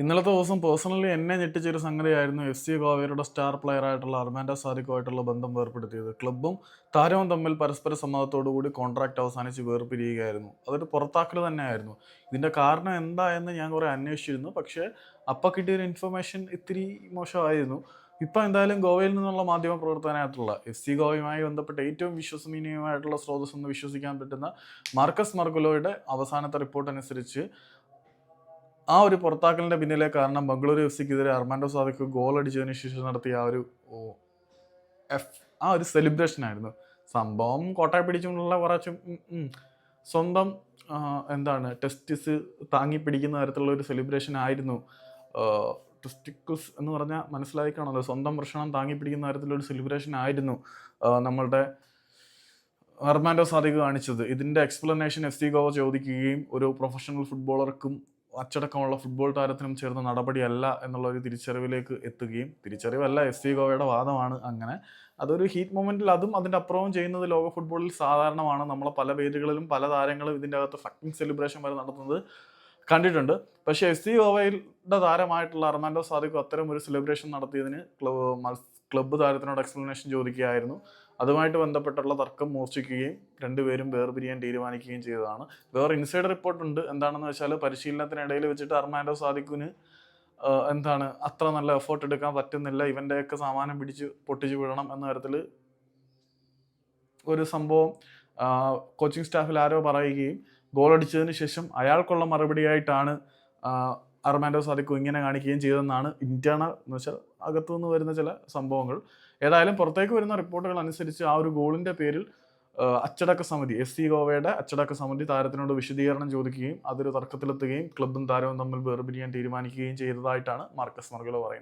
ഇന്നലത്തെ ദിവസം പേഴ്സണലി എന്നെ ഞെട്ടിച്ചൊരു സംഗതിയായിരുന്നു എഫ് സി ഗോവയുടെ സ്റ്റാർ പ്ലെയർ ആയിട്ടുള്ള അർമാൻഡ സാദിക്കുമായിട്ടുള്ള ബന്ധം വേർപ്പെടുത്തിയത്. ക്ലബ്ബും താരവും തമ്മിൽ പരസ്പര സമ്മതത്തോടുകൂടി കോൺട്രാക്ട് അവസാനിച്ച് വേർപിരിയുകയായിരുന്നു. അതൊരു പുറത്താക്കൽ തന്നെയായിരുന്നു. ഇതിന്റെ കാരണം എന്താ എന്ന് ഞാൻ കുറേ അന്വേഷിച്ചിരുന്നു. പക്ഷേ അപ്പം കിട്ടിയൊരു ഇൻഫർമേഷൻ ഇത്തിരി മോശമായിരുന്നു. ഇപ്പം എന്തായാലും ഗോവയിൽ നിന്നുള്ള മാധ്യമ പ്രവർത്തകനായിട്ടുള്ള എഫ് സി ഗോവയുമായി ബന്ധപ്പെട്ട ഏറ്റവും വിശ്വസനീയമായിട്ടുള്ള സ്രോതസ്സെന്ന് വിശ്വസിക്കാൻ പറ്റുന്ന മാർക്കസ് മർഗുലോയുടെ അവസാനത്തെ റിപ്പോർട്ട് അനുസരിച്ച് ആ ഒരു പുറത്താക്കലിന്റെ പിന്നിലെ കാരണം ബംഗളൂരു എഫ് സിക്കെതിരെ അർമാൻഡോ സാദിക്ക് ഗോൾ അടിച്ചതിന് ശേഷം നടത്തിയ ആ ഒരു എഫ് ആ ഒരു സെലിബ്രേഷൻ ആയിരുന്നു. സംഭവം കോട്ടയെ പിടിച്ചുകൊണ്ടുള്ള കുറച്ച് സ്വന്തം എന്താണ് ടെസ്റ്റിസ് താങ്ങി പിടിക്കുന്ന തരത്തിലുള്ള ഒരു സെലിബ്രേഷൻ ആയിരുന്നു. ടെസ്റ്റിക്കുസ് എന്ന് പറഞ്ഞാൽ മനസ്സിലായി സ്വന്തം വൃഷണം താങ്ങി പിടിക്കുന്ന തരത്തിലുള്ള ഒരു സെലിബ്രേഷൻ ആയിരുന്നു നമ്മളുടെ അർമാൻഡോ സാദിക്ക് കാണിച്ചത്. ഇതിന്റെ എക്സ്പ്ലനേഷൻ എഫ് സി ഗോവ ചോദിക്കുകയും ഒരു പ്രൊഫഷണൽ ഫുട്ബോളർക്കും അച്ചടക്കമുള്ള ഫുട്ബോൾ താരത്തിനും ചേർന്ന നടപടിയല്ല എന്നുള്ള ഒരു തിരിച്ചറിവിലേക്ക് എത്തുകയും തിരിച്ചറിവല്ല എസ് സി ഗോവയുടെ വാദമാണ് അങ്ങനെ. അതൊരു ഹീറ്റ് മൊമെന്റിൽ അതും അതിന്റെ അപ്പുറവും ചെയ്യുന്നത് ലോക ഫുട്ബോളിൽ സാധാരണമാണ്. നമ്മളെ പല വേദികളിലും പല താരങ്ങളും ഇതിന്റെ അകത്ത് ഫക്കിംഗ് സെലിബ്രേഷൻ വരെ നടത്തുന്നത് കണ്ടിട്ടുണ്ട്. പക്ഷേ എഫ് സി ഗോവയുടെ താരമായിട്ടുള്ള അർമാൻഡോ സാദിഖ് അത്തരം ഒരു സെലിബ്രേഷൻ നടത്തിയതിന് ക്ലബ് ക്ലബ്ബ് താരത്തിനോട് എക്സ്പ്ലനേഷൻ ചോദിക്കുകയായിരുന്നു. അതുമായിട്ട് ബന്ധപ്പെട്ടുള്ള തർക്കം മൂർച്ഛിക്കുകയും രണ്ടുപേരും വേർപിരിയാൻ തീരുമാനിക്കുകയും ചെയ്തതാണ്. വേറെ ഇൻസൈഡ് റിപ്പോർട്ട് ഉണ്ട്. എന്താണെന്ന് വെച്ചാൽ പരിശീലനത്തിനിടയിൽ വെച്ചിട്ട് അർമാൻഡോ സാദിഖിന് എന്താണ് അത്ര നല്ല എഫേർട്ട് എടുക്കാൻ പറ്റുന്നില്ല. ഇവന്റെയൊക്കെ സാമാനം പിടിച്ച് പൊട്ടിച്ചു വിടണം എന്ന തരത്തിൽ ഒരു സംഭവം കോച്ചിങ് സ്റ്റാഫിൽ ആരോ പറയുകയും ഗോൾ അടിച്ചതിന് ശേഷം അയാൾക്കുള്ള മറുപടിയായിട്ടാണ് അർമാൻഡോ സാദിക്കു ഇങ്ങനെ കാണിക്കുകയും ചെയ്തതെന്നാണ് ഇന്റേണൽ എന്ന് വെച്ചാൽ അകത്തുനിന്ന് വരുന്ന ചില സംഭവങ്ങൾ. ഏതായാലും പുറത്തേക്ക് വരുന്ന റിപ്പോർട്ടുകൾ അനുസരിച്ച് ആ ഒരു ഗോളിന്റെ പേരിൽ അച്ചടക്ക സമിതി എസ് സി ഗോവയുടെ അച്ചടക്ക സമിതി താരത്തിനോട് വിശദീകരണം ചോദിക്കുകയും അതൊരു തർക്കത്തിലെത്തുകയും ക്ലബും താരവും തമ്മിൽ വേർപിരിയാൻ തീരുമാനിക്കുകയും ചെയ്തതായിട്ടാണ് മാർക്കസ് മർഗലോ പറയുന്നത്.